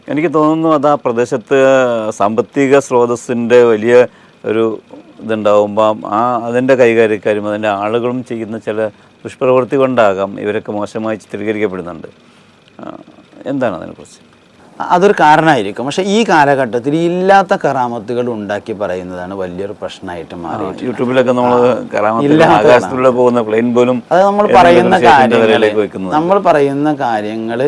എനിക്ക് തോന്നുന്നു അത് ആ പ്രദേശത്ത് സാമ്പത്തിക സ്രോതസ്സിന്റെ വലിയ ഒരു ഇതുണ്ടാവുമ്പം ആ അതിന്റെ കൈകാര്യക്കാരും അതിന്റെ ആളുകളും ചെയ്യുന്ന ചില ദുഷ്പ്രവൃത്തി കൊണ്ടാകാം ഇവരൊക്കെ മോശമായി ചിത്രീകരിക്കപ്പെടുന്നുണ്ട്. എന്താണ് അതിനെക്കുറിച്ച്? അതൊരു കാരണമായിരിക്കും. പക്ഷേ ഈ കാലഘട്ടത്തിൽ ഇല്ലാത്ത കറാമത്തുകൾ ഉണ്ടാക്കി പറയുന്നതാണ് വലിയൊരു പ്രശ്നമായിട്ട് മാറി യൂട്യൂബിലൊക്കെ നമ്മൾ പോകുന്ന പ്ലെയിൻ പോലും അത് നമ്മൾ പറയുന്ന കാര്യങ്ങൾ നമ്മൾ പറയുന്ന കാര്യങ്ങൾ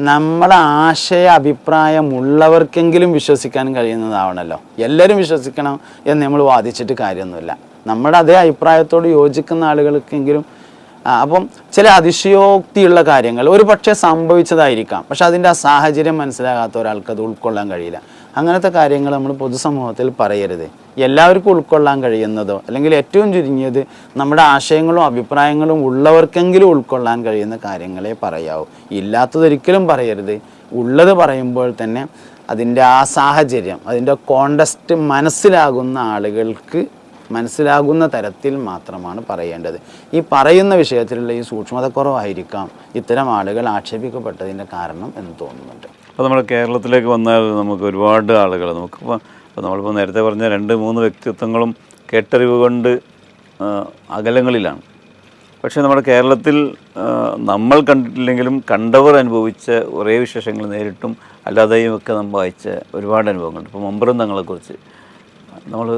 നമ്മളെ ആശയ അഭിപ്രായമുള്ളവർക്കെങ്കിലും വിശ്വസിക്കാൻ കഴിയുന്നതാവണമല്ലോ എല്ലാവരും വിശ്വസിക്കണം എന്ന് നമ്മൾ വാദിച്ചിട്ട് കാര്യമൊന്നുമില്ല. നമ്മുടെ അതേ അഭിപ്രായത്തോട് യോജിക്കുന്ന ആളുകൾക്കെങ്കിലും അപ്പം ചില അതിശയോക്തിയുള്ള കാര്യങ്ങൾ ഒരു പക്ഷേ സംഭവിച്ചതായിരിക്കാം. പക്ഷെ അതിന്റെ ആ സാഹചര്യം മനസ്സിലാകാത്ത ഒരാൾക്ക് അത് ഉൾക്കൊള്ളാൻ കഴിയില്ല. അങ്ങനത്തെ കാര്യങ്ങൾ നമ്മൾ പൊതുസമൂഹത്തിൽ പറയരുത്. എല്ലാവർക്കും ഉൾക്കൊള്ളാൻ കഴിയുന്നതോ അല്ലെങ്കിൽ ഏറ്റവും ചുരുങ്ങിയത് നമ്മുടെ ആശയങ്ങളും അഭിപ്രായങ്ങളും ഉള്ളവർക്കെങ്കിലും ഉൾക്കൊള്ളാൻ കഴിയുന്ന കാര്യങ്ങളെ പറയാവൂ. ഇല്ലാത്തതൊരിക്കലും പറയരുത്. ഉള്ളത് പറയുമ്പോൾ തന്നെ അതിന്റെ ആ സാഹചര്യം അതിന്റെ കോണ്ടസ്റ്റ് മനസ്സിലാകുന്ന ആളുകൾക്ക് മനസ്സിലാകുന്ന തരത്തിൽ മാത്രമാണ് പറയേണ്ടത്. ഈ പറയുന്ന വിഷയത്തിലുള്ള ഈ സൂക്ഷ്മതക്കുറവായിരിക്കാം ഇത്തരം ആളുകൾ ആക്ഷേപിക്കപ്പെട്ടതിന്റെ കാരണം എന്ന് തോന്നുന്നുണ്ട്. അപ്പോൾ നമ്മുടെ കേരളത്തിലേക്ക് വന്നാൽ നമുക്ക് ഒരുപാട് ആളുകൾ നമുക്കിപ്പോൾ ഇപ്പോൾ നമ്മളിപ്പോൾ നേരത്തെ പറഞ്ഞ രണ്ട് മൂന്ന് വ്യക്തിത്വങ്ങളും കേട്ടറിവ് കൊണ്ട് അകലങ്ങളിലാണ്. പക്ഷേ നമ്മുടെ കേരളത്തിൽ നമ്മൾ കണ്ടിട്ടില്ലെങ്കിലും കണ്ടവർ അനുഭവിച്ച ഒരേ വിശേഷങ്ങൾ നേരിട്ടും അല്ലാതെയും ഒക്കെ നമ്മൾ വായിച്ച ഒരുപാട് അനുഭവങ്ങളുണ്ട്. ഇപ്പോൾ മമ്പറന്തങ്ങളെക്കുറിച്ച് നമ്മൾ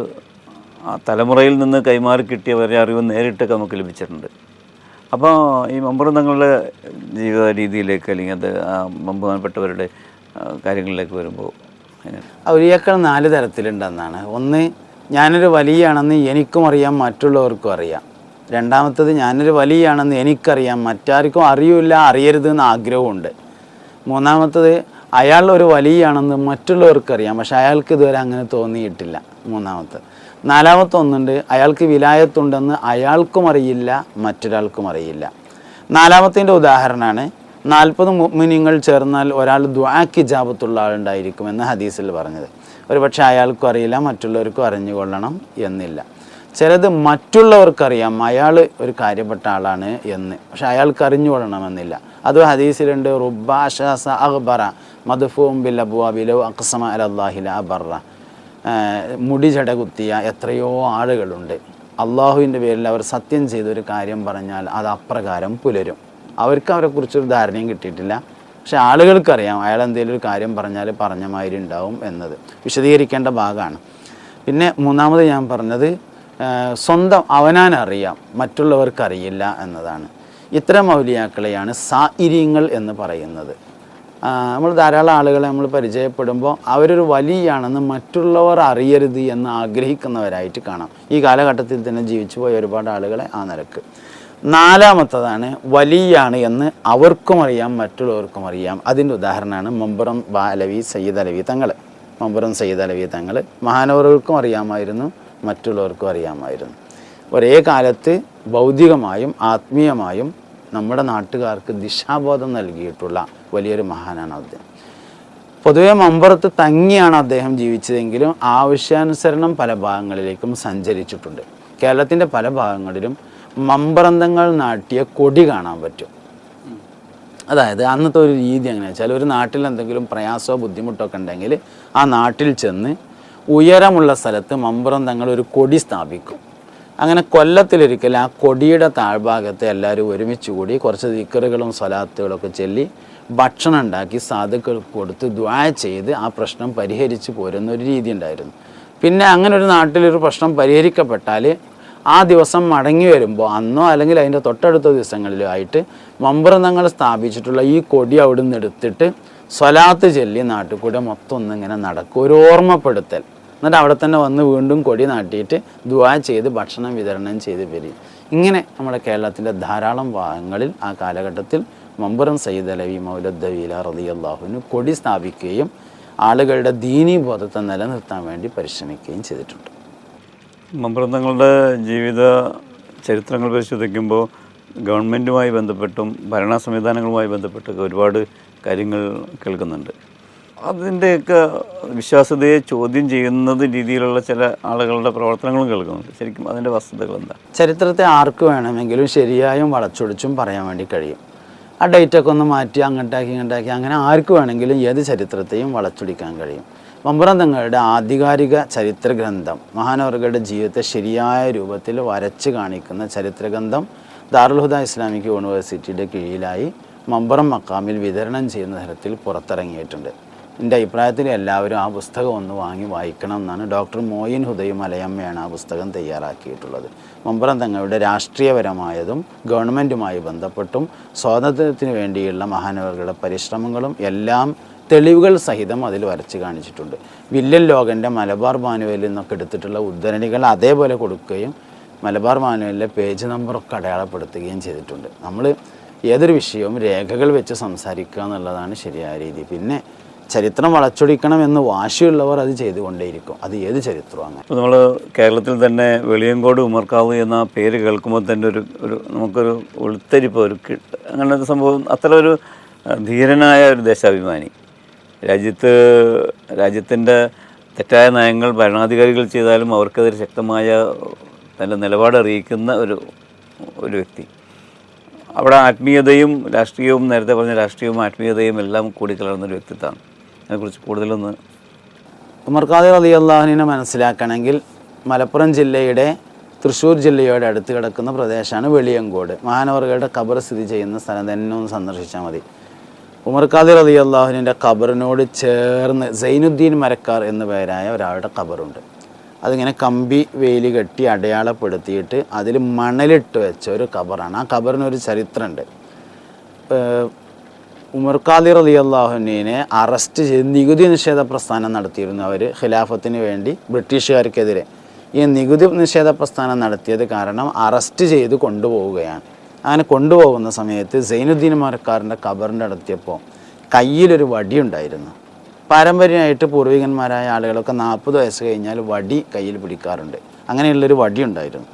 ആ തലമുറയിൽ നിന്ന് കൈമാറി കിട്ടിയ വരെ അറിവ് നേരിട്ടൊക്കെ നമുക്ക് ലഭിച്ചിട്ടുണ്ട്. അപ്പോൾ ഈ മമ്പറന്തങ്ങളുടെ ജീവിത രീതിയിലേക്ക് അല്ലെങ്കിൽ അത് ആ ബഹുമാനപ്പെട്ടവരുടെ ആ, കാര്യങ്ങളിലേക്ക് വരുമ്പോൾ ഒരു ഏക്കർ നാല് തരത്തിലുണ്ടെന്നാണ്. ഒന്ന് ഞാനൊരു വലിയാണെന്ന് എനിക്കും അറിയാം മറ്റുള്ളവർക്കും അറിയാം. രണ്ടാമത്തത് ഞാനൊരു വലിയാണെന്ന് എനിക്കറിയാം മറ്റാർക്കും അറിയില്ല അറിയരുത് എന്ന് ആഗ്രഹമുണ്ട്. മൂന്നാമത്തത് അയാൾ ഒരു വലിയാണെന്ന് മറ്റുള്ളവർക്കറിയാം പക്ഷെ അയാൾക്ക് ഇതുവരെ അങ്ങനെ തോന്നിയിട്ടില്ല. മൂന്നാമത്തെ നാലാമത്തെ ഒന്നുണ്ട് അയാൾക്ക് വിലായത്തുണ്ടെന്ന് അയാൾക്കും അറിയില്ല മറ്റൊരാൾക്കും അറിയില്ല. നാലാമത്തിന്റെ ഉദാഹരണമാണ് നാൽപ്പത് മുഅ്മിനീങ്ങൾ ചേർന്നാൽ ഒരാൾ ദ്വാക്ക് ജാപത്തുള്ള ആളുണ്ടായിരിക്കുമെന്ന് ഹദീസിൽ പറഞ്ഞത്. ഒരു പക്ഷേ അയാൾക്കും അറിയില്ല മറ്റുള്ളവർക്കും അറിഞ്ഞുകൊള്ളണം എന്നില്ല. ചിലത് മറ്റുള്ളവർക്കറിയാം അയാൾ ഒരു കാര്യപ്പെട്ട ആളാണ് എന്ന്. പക്ഷെ അയാൾക്ക് അറിഞ്ഞുകൊള്ളണമെന്നില്ല അത് ഹദീസിലുണ്ട് റുബാഷാസ അഹ്ബറ മദ്ഫൂം ബിൽ അബ്വാബിലോ അക്സമ അലല്ലാഹില അബറ. മുടി ജട കുത്തിയ എത്രയോ ആളുകളുണ്ട്. അള്ളാഹുവിന്റെ പേരിൽ അവർ സത്യം ചെയ്തൊരു കാര്യം പറഞ്ഞാൽ അത് അപ്രകാരം പുലരും. അവർക്ക് അവരെക്കുറിച്ചൊരു ധാരണയും കിട്ടിയിട്ടില്ല. പക്ഷെ ആളുകൾക്കറിയാം അയാൾ എന്തെങ്കിലും ഒരു കാര്യം പറഞ്ഞാൽ പറഞ്ഞ മാതിരി ഉണ്ടാവും എന്നത്. വിശദീകരിക്കേണ്ട ഭാഗമാണ്. പിന്നെ മൂന്നാമത് ഞാൻ പറഞ്ഞത് സ്വന്തം അവനാനറിയാം മറ്റുള്ളവർക്കറിയില്ല എന്നതാണ്. ഇത്തരം മൗലിയാക്കളെയാണ് സാഇര്യങ്ങൾ എന്ന് പറയുന്നത്. നമ്മൾ ധാരാളം ആളുകളെ നമ്മൾ പരിചയപ്പെടുമ്പോൾ അവരൊരു വലിയാണെന്ന് മറ്റുള്ളവർ അറിയരുത് എന്ന് ആഗ്രഹിക്കുന്നവരായിട്ട് കാണാം. ഈ കാലഘട്ടത്തിൽ തന്നെ ജീവിച്ചു പോയ ഒരുപാട് ആളുകളെ ആ നിലയ്ക്ക് നാലാമത്തതാണ് വലിയാണ് എന്ന് അവർക്കും അറിയാം മറ്റുള്ളവർക്കും അറിയാം. അതിന്റെ ഉദാഹരണമാണ് മമ്പുറം ബാലവി സയ്യിദ് അലവി തങ്ങൾ മമ്പുറം സയ്യിദ് അലവി തങ്ങൾ മഹാനവറുകൾക്കും അറിയാമായിരുന്നു മറ്റുള്ളവർക്കും അറിയാമായിരുന്നു. ഒരേ കാലത്ത് ഭൗതികമായും ആത്മീയമായും നമ്മുടെ നാട്ടുകാർക്ക് ദിശാബോധം നൽകിയിട്ടുള്ള വലിയൊരു മഹാനാണ് അദ്ദേഹം. പൊതുവെ മമ്പുറത്ത് തങ്ങിയാണ് അദ്ദേഹം ജീവിച്ചതെങ്കിലും ആവശ്യാനുസരണം പല ഭാഗങ്ങളിലേക്കും സഞ്ചരിച്ചിട്ടുണ്ട്. കേരളത്തിന്റെ പല ഭാഗങ്ങളിലും മമ്പറന്തങ്ങൾ നാട്ടിയ കൊടി കാണാൻ പറ്റും. അതായത് അന്നത്തെ ഒരു രീതി എങ്ങനെയാ വെച്ചാൽ ഒരു നാട്ടിൽ എന്തെങ്കിലും പ്രയാസമോ ബുദ്ധിമുട്ടൊക്കെ ഉണ്ടെങ്കിൽ ആ നാട്ടിൽ ചെന്ന് ഉയരമുള്ള സ്ഥലത്ത് മമ്പറന്തങ്ങൾ ഒരു കൊടി സ്ഥാപിക്കും. അങ്ങനെ കൊല്ലത്തിലൊരിക്കൽ ആ കൊടിയുടെ താഴ്ഭാഗത്തെ എല്ലാവരും ഒരുമിച്ച് കൂടി കുറച്ച് ദിക്കറുകളും സ്വലാത്തുകളൊക്കെ ചൊല്ലി ഭക്ഷണം ഉണ്ടാക്കി സാധുക്കൾക്ക് കൊടുത്ത് ദ്വായ ചെയ്ത് ആ പ്രശ്നം പരിഹരിച്ച് പോരുന്ന ഒരു രീതി ഉണ്ടായിരുന്നു. പിന്നെ അങ്ങനെ ഒരു നാട്ടിലൊരു പ്രശ്നം പരിഹരിക്കപ്പെട്ടാൽ ആ ദിവസം മടങ്ങി വരുമ്പോൾ അന്നോ അല്ലെങ്കിൽ അതിന്റെ തൊട്ടടുത്ത ദിവസങ്ങളിലോ ആയിട്ട് മമ്പറന്നങ്ങൾ സ്ഥാപിച്ചിട്ടുള്ള ഈ കൊടി അവിടെ നിന്ന് എടുത്തിട്ട് സ്വലാത്ത് ചൊല്ലി നാട്ടിൽ കൂടെ മൊത്തം ഒന്നിങ്ങനെ നടക്കും. ഒരു ഓർമ്മപ്പെടുത്തൽ. എന്നിട്ട് അവിടെ തന്നെ വന്ന് വീണ്ടും കൊടി നാട്ടിയിട്ട് ദുവാ ചെയ്ത് ഭക്ഷണം വിതരണം ചെയ്ത് വരും ഇങ്ങനെ നമ്മുടെ കേരളത്തിന്റെ ധാരാളം ഭാഗങ്ങളിൽ ആ കാലഘട്ടത്തിൽ മമ്പുറം സയ്യിദ് അലവി മൗലദ്ദവീല അള്ളാഹുവിന് കൊടി സ്ഥാപിക്കുകയും ആളുകളുടെ ദീനീബോധത്തെ നിലനിർത്താൻ വേണ്ടി പരിശ്രമിക്കുകയും ചെയ്തിട്ടുണ്ട്. മമ്പറന്തങ്ങളുടെ ജീവിത ചരിത്രങ്ങൾ പരിശോധിക്കുമ്പോൾ ഗവൺമെന്റുമായി ബന്ധപ്പെട്ടും ഭരണ സംവിധാനങ്ങളുമായി ബന്ധപ്പെട്ടൊക്കെ ഒരുപാട് കാര്യങ്ങൾ കേൾക്കുന്നുണ്ട്. അതിന്റെയൊക്കെ വിശ്വാസ്യതയെ ചോദ്യം ചെയ്യുന്നത് രീതിയിലുള്ള ചില ആളുകളുടെ പ്രവർത്തനങ്ങളും കേൾക്കുന്നുണ്ട്. ശരിക്കും അതിന്റെ വസ്തുതകൾ എന്താ? ചരിത്രത്തെ ആർക്ക് വേണമെങ്കിലും ശരിയായും വളച്ചൊടിച്ചും പറയാൻ വേണ്ടി കഴിയും. ആ ഡേറ്റൊക്കെ ഒന്ന് മാറ്റി അങ്ങോട്ടാക്കി ഇങ്ങോട്ടാക്കി അങ്ങനെ ആർക്ക് വേണമെങ്കിലും ഏത് ചരിത്രത്തെയും വളച്ചൊടിക്കാൻ കഴിയും. മമ്പുറം തങ്ങളുടെ ആധികാരിക ചരിത്ര ഗ്രന്ഥം മഹാനവറുകളുടെ ജീവിതത്തെ ശരിയായ രൂപത്തിൽ വരച്ച് കാണിക്കുന്ന ചരിത്ര ഗ്രന്ഥം ദാറുൽഹുദ ഇസ്ലാമിക് യൂണിവേഴ്സിറ്റിയുടെ കീഴിലായി മമ്പറം മക്കാമിൽ വിതരണം ചെയ്യുന്ന തരത്തിൽ പുറത്തിറങ്ങിയിട്ടുണ്ട്. എന്റെ അഭിപ്രായത്തിൽ എല്ലാവരും ആ പുസ്തകം ഒന്ന് വാങ്ങി വായിക്കണം എന്നാണ് ഡോക്ടർ മോയിൻ ഹുദയും മലയമ്മയാണ് ആ പുസ്തകം തയ്യാറാക്കിയിട്ടുള്ളത്. മമ്പറം തങ്ങളുടെ രാഷ്ട്രീയപരമായതും ഗവൺമെന്റുമായി ബന്ധപ്പെട്ടും സ്വാതന്ത്ര്യത്തിന് വേണ്ടിയുള്ള മഹാനവറുകളുടെ പരിശ്രമങ്ങളും എല്ലാം തെളിവുകൾ സഹിതം അതിൽ വരച്ച് കാണിച്ചിട്ടുണ്ട്. വില്യൻ ലോകന്റെ മലബാർ മാനുവലിൽ നിന്നൊക്കെ എടുത്തിട്ടുള്ള ഉദ്ധരണികൾ അതേപോലെ കൊടുക്കുകയും മലബാർ മാനുവലിലെ പേജ് നമ്പറൊക്കെ അടയാളപ്പെടുത്തുകയും ചെയ്തിട്ടുണ്ട്. നമ്മൾ ഏതൊരു വിഷയവും രേഖകൾ വെച്ച് സംസാരിക്കുക എന്നുള്ളതാണ് ശരിയായ രീതി. പിന്നെ ചരിത്രം വളച്ചൊടിക്കണം എന്ന് വാശിയുള്ളവർ അത് ചെയ്തുകൊണ്ടേയിരിക്കും. അത് ഏത് ചരിത്രവും അങ്ങനെ ഇപ്പോൾ നമ്മൾ കേരളത്തിൽ തന്നെ വെളിയങ്കോട് ഉമർക്കാവ് എന്ന പേര് കേൾക്കുമ്പോൾ തന്നെ ഒരു ഒരു നമുക്കൊരു ഉൾത്തരിപ്പ് ഒരു അങ്ങനെ ഒരു സംഭവം അത്ര ഒരു ധീരനായ ഒരു ദേശാഭിമാനി. രാജ്യത്ത് രാജ്യത്തിന്റെ തെറ്റായ നയങ്ങൾ ഭരണാധികാരികൾ ചെയ്താലും അവർക്കെതിരെ ശക്തമായ തന്റെ നിലപാട് അറിയിക്കുന്ന ഒരു ഒരു വ്യക്തി. അവിടെ ആത്മീയതയും രാഷ്ട്രീയവും നേരത്തെ പറഞ്ഞ രാഷ്ട്രീയവും ആത്മീയതയും എല്ലാം കൂടിക്കലർന്നൊരു വ്യക്തിത്വമാണ്. അതിനെക്കുറിച്ച് കൂടുതലൊന്ന് ഉമർ ഖാദിർ അലി മനസ്സിലാക്കണമെങ്കിൽ മലപ്പുറം ജില്ലയുടെ തൃശ്ശൂർ ജില്ലയോട് അടുത്ത് കിടക്കുന്ന പ്രദേശമാണ് വെളിയങ്കോട്. മഹാനവറുകളുടെ ഖബർ സ്ഥിതി ചെയ്യുന്ന സ്ഥലം തന്നെ ഒന്ന് സന്ദർശിച്ചാൽ മതി. ഉമർ ഖാദിർ അലി അള്ളാഹുവിന്റെ ഖബറിനോട് ചേർന്ന് സൈനുദ്ദീൻ മരക്കാർ എന്ന പേരായ ഒരാളുടെ ഖബറുണ്ട്. അതിങ്ങനെ കമ്പി വേലി കെട്ടി അടയാളപ്പെടുത്തിയിട്ട് അതിൽ മണലിട്ട് വെച്ച ഒരു ഖബറാണ്. ആ ഖബറിനൊരു ചരിത്രമുണ്ട്. ഉമർ ഖാദിർ അലി അള്ളാഹുനെ അറസ്റ്റ് ചെയ്ത് നികുതി നിഷേധ പ്രസ്ഥാനം നടത്തിയിരുന്നു അവർ ഖിലാഫത്തിന് വേണ്ടി ബ്രിട്ടീഷുകാർക്കെതിരെ. ഈ നികുതി നിഷേധ പ്രസ്ഥാനം നടത്തിയത് കാരണം അറസ്റ്റ് ചെയ്ത് കൊണ്ടുപോവുകയാണ്. അങ്ങനെ കൊണ്ടുപോകുന്ന സമയത്ത് സൈനുദ്ദീൻ മരക്കാരന്റെ ഖബറിന്റെ അടുത്തിയപ്പോൾ കയ്യിലൊരു വടിയുണ്ടായിരുന്നു. പാരമ്പര്യമായിട്ട് പൂർവികന്മാരായ ആളുകളൊക്കെ നാൽപ്പത് വയസ്സ് കഴിഞ്ഞാൽ വടി കയ്യിൽ പിടിക്കാറുണ്ട്. അങ്ങനെയുള്ളൊരു വടി ഉണ്ടായിരുന്നു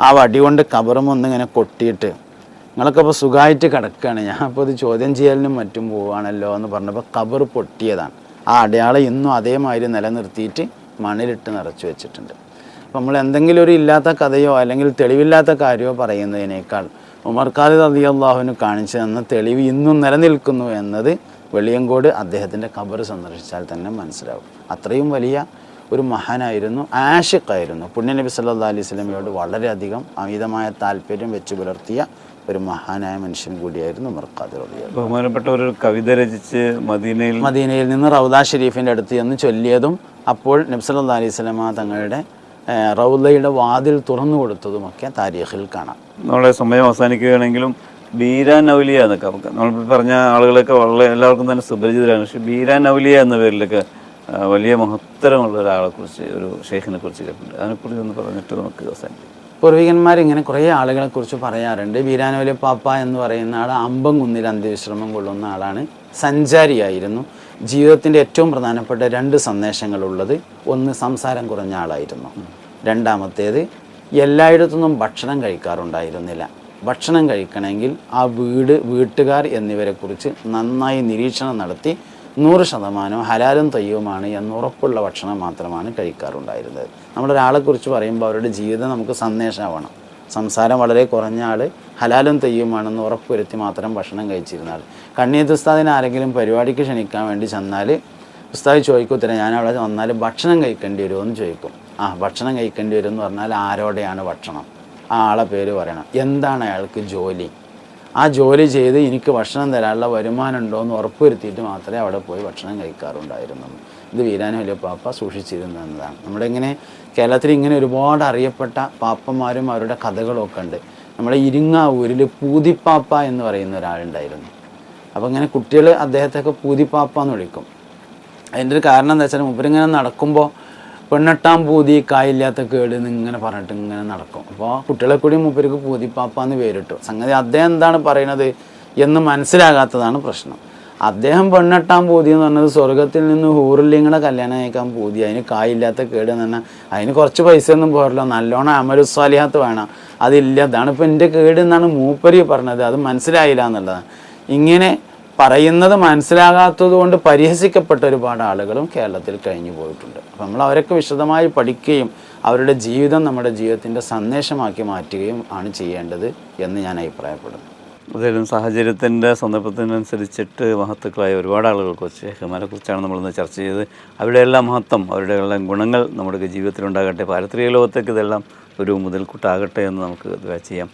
ആ വടി കൊണ്ട് കബറും ഒന്നിങ്ങനെ കൊട്ടിയിട്ട് നിങ്ങളൊക്കെ ഇപ്പോൾ സുഖമായിട്ട് കിടക്കുകയാണ്. ഞാൻ അപ്പോൾ ഇത് ചോദ്യം ചെയ്യലിനും മറ്റും പോവുകയാണല്ലോ എന്ന് പറഞ്ഞപ്പോൾ കബർ പൊട്ടിയതാണ്. ആ അടയാളം ഇന്നും അതേമാതിരി നിലനിർത്തിയിട്ട് മണ്ണിലിട്ട് നിറച്ചു വെച്ചിട്ടുണ്ട്. അപ്പോൾ നമ്മൾ എന്തെങ്കിലും ഒരു ഇല്ലാത്ത കഥയോ അല്ലെങ്കിൽ തെളിവില്ലാത്ത കാര്യമോ പറയുന്നതിനേക്കാൾ ഉമർ ഖാലിദ് അലി അള്ളാഹുവിന് കാണിച്ചു തന്ന തെളിവ് ഇന്നും നിലനിൽക്കുന്നു എന്നത് വെളിയങ്കോട് അദ്ദേഹത്തിന്റെ ഖബർ സന്ദർശിച്ചാൽ തന്നെ മനസ്സിലാവും. അത്രയും വലിയ ഒരു മഹാനായിരുന്നു ആഷിഖായിരുന്നു. പുണ്യനബി സല്ലാ അലൈഹി സ്വലമയോട് വളരെയധികം അമിതമായ താല്പര്യം വെച്ച് പുലർത്തിയ ഒരു മഹാനായ മനുഷ്യൻ കൂടിയായിരുന്നു ഉമർ ഖാദിർ ബഹുമാനപ്പെട്ട ഒരു കവിത രചിച്ച് മദീനയിൽ മദീനയിൽ നിന്ന് റൗദ ഷെരീഫിന്റെ അടുത്ത് ചെന്ന് ചൊല്ലിയതും അപ്പോൾ നബ്സല്ലാ അലൈഹി സ്വലമ തങ്ങളുടെ ഏഹ്, റൗദയുടെ വാതിൽ തുറന്നു കൊടുത്തതുമൊക്കെ താരീഖിൽ കാണാം. നമ്മളെ സമയം അവസാനിക്കുകയാണെങ്കിലും ബീരാൻ നൗലിയ എന്നൊക്കെ നമുക്ക് നമ്മൾ പറഞ്ഞ ആളുകളൊക്കെ വളരെ എല്ലാവർക്കും തന്നെ സുപരിചിതരാണ്. പക്ഷേ ബീരാൻ നൗലിയ എന്ന പേരിലൊക്കെ വലിയ മഹത്തരമുള്ള ഒരാളെ കുറിച്ച് ഒരു ഷെയ്ഖിനെ കുറിച്ച് കേട്ടിട്ടുണ്ട്. അതിനെക്കുറിച്ച് ഒന്ന് പറഞ്ഞിട്ട് നമുക്ക് അവസാനിക്കും. പൂർവികന്മാർ ഇങ്ങനെ കുറേ ആളുകളെ കുറിച്ച് പറയാറുണ്ട്. ബീരാനോലി പാപ്പ എന്ന് പറയുന്ന ആൾ അമ്പം കുന്നിൽ അന്ത്യവിശ്രമം കൊള്ളുന്ന ആളാണ്. സഞ്ചാരിയായിരുന്നു. ജീവിതത്തിന്റെ ഏറ്റവും പ്രധാനപ്പെട്ട രണ്ട് സന്ദേശങ്ങളുള്ളത് ഒന്ന് സംസാരം കുറഞ്ഞ ആളായിരുന്നു. രണ്ടാമത്തേത് എല്ലായിടത്തുനിന്നും ഭക്ഷണം കഴിക്കാറുണ്ടായിരുന്നില്ല. ഭക്ഷണം കഴിക്കണമെങ്കിൽ ആ വീട് വീട്ടുകാർ എന്നിവരെക്കുറിച്ച് നന്നായി നിരീക്ഷണം നടത്തി നൂറ് ശതമാനം ഹലാലും തയ്യവുമാണ് എന്ന് ഉറപ്പുള്ള ഭക്ഷണം മാത്രമാണ് കഴിക്കാറുണ്ടായിരുന്നത്. നമ്മളൊരാളെക്കുറിച്ച് പറയുമ്പോൾ അവരുടെ ജീവിതം നമുക്ക് സന്ദേശമാവണം. സംസാരം വളരെ കുറഞ്ഞ ആൾ ഹലാലും തെയ്യുമാണെന്ന് ഉറപ്പുവരുത്തി മാത്രം ഭക്ഷണം കഴിച്ചിരുന്ന ആൾ കണ്ണീത്ത് ഉസ്താദിനെ ആരെങ്കിലും പരിപാടിക്ക് ക്ഷണിക്കാൻ വേണ്ടി ചെന്നാൽ ഉസ്താദ് ചോദിക്കും ഉത്തരം ഞാൻ അവിടെ വന്നാൽ ഭക്ഷണം കഴിക്കേണ്ടി വരുമോ? എന്ന് ചോദിക്കും. ആ ഭക്ഷണം കഴിക്കേണ്ടി വരും എന്ന് പറഞ്ഞാൽ ആരോടെയാണ് ഭക്ഷണം? ആ ആളെ പേര് പറയണം. എന്താണ് അയാൾക്ക് ജോലി? ആ ജോലി ചെയ്ത് എനിക്ക് ഭക്ഷണം തരാനുള്ള വരുമാനം ഉണ്ടോ? എന്ന് ഉറപ്പുവരുത്തിയിട്ട് മാത്രമേ അവിടെ പോയി ഭക്ഷണം കഴിക്കാറുണ്ടായിരുന്നുള്ളൂ. ഇത് വീരാനുവലിയ പാപ്പ സൂക്ഷിച്ചിരുന്നതാണ്. നമ്മളിങ്ങനെ കേരളത്തിൽ ഇങ്ങനെ ഒരുപാട് അറിയപ്പെട്ട പാപ്പന്മാരും അവരുടെ കഥകളൊക്കെ ഉണ്ട്. നമ്മുടെ ഇരിങ്ങാവൂരിൽ പൂതിപ്പാപ്പ എന്ന് പറയുന്ന ഒരാളുണ്ടായിരുന്നു. അപ്പോൾ ഇങ്ങനെ കുട്ടികൾ അദ്ദേഹത്തെയൊക്കെ പൂതിപ്പാപ്പ എന്ന് വിളിക്കും. അതിന്റെ ഒരു കാരണം എന്താ വെച്ചാൽ മൂപ്പരിങ്ങനെ നടക്കുമ്പോൾ പെണ്ണെട്ടാൻ പൂതി കായില്ലാത്ത കേട് ഇങ്ങനെ പറഞ്ഞിട്ട് ഇങ്ങനെ നടക്കും. അപ്പോൾ കുട്ടികളെ കൂടി മുപ്പർക്ക് പൂതിപ്പാപ്പ എന്ന് പേരിട്ടു. സംഗതി അദ്ദേഹം എന്താണ് പറയുന്നത് എന്ന് മനസ്സിലാകാത്തതാണ് പ്രശ്നം. അദ്ദേഹം പെണ്ണെട്ടാൻ പൂതി എന്ന് പറഞ്ഞത് സ്വർഗത്തിൽ നിന്ന് ഹൂറില്ലിങ്ങളെ കല്യാണം കഴിക്കാൻ പൂതി. അതിന് കായില്ലാത്ത കേട് എന്ന് പറഞ്ഞാൽ അതിന് കുറച്ച് പൈസ ഒന്നും പോരല്ലോ. നല്ലോണം അമരുസ്വാലിഹാത്ത് വേണം. അതില്ല. അതാണ് ഇപ്പം എന്റെ കേട് എന്നാണ് മൂപ്പരി പറഞ്ഞത്. അത് മനസ്സിലായില്ല എന്നുള്ളതാണ്. ഇങ്ങനെ പറയുന്നത് മനസ്സിലാകാത്തത് കൊണ്ട് പരിഹസിക്കപ്പെട്ട ഒരുപാട് ആളുകളും കേരളത്തിൽ കഴിഞ്ഞു പോയിട്ടുണ്ട്. അപ്പം നമ്മൾ അവരൊക്കെ വിശദമായി പഠിക്കുകയും അവരുടെ ജീവിതം നമ്മുടെ ജീവിതത്തിന്റെ സന്ദേശമാക്കി മാറ്റുകയും ആണ് ചെയ്യേണ്ടത് എന്ന് ഞാൻ അഭിപ്രായപ്പെടുന്നു. ഏതായാലും സാഹചര്യത്തിന്റെ സന്ദർഭത്തിനനുസരിച്ചിട്ട് മഹത്തുക്കളായ ഒരുപാട് ആളുകൾ കൊച്ചു കുറിച്ചാണ് നമ്മളിന്ന് ചർച്ച ചെയ്തത്. അവരുടെ എല്ലാം മഹത്വം അവരുടെ എല്ലാം ഗുണങ്ങൾ നമ്മുടെ ജീവിതത്തിലുണ്ടാകട്ടെ. പാരത്രിക ലോകത്തേക്ക് ഇതെല്ലാം ഒരു മുതൽക്കൂട്ടാകട്ടെ എന്ന് നമുക്ക് ചെയ്യാം.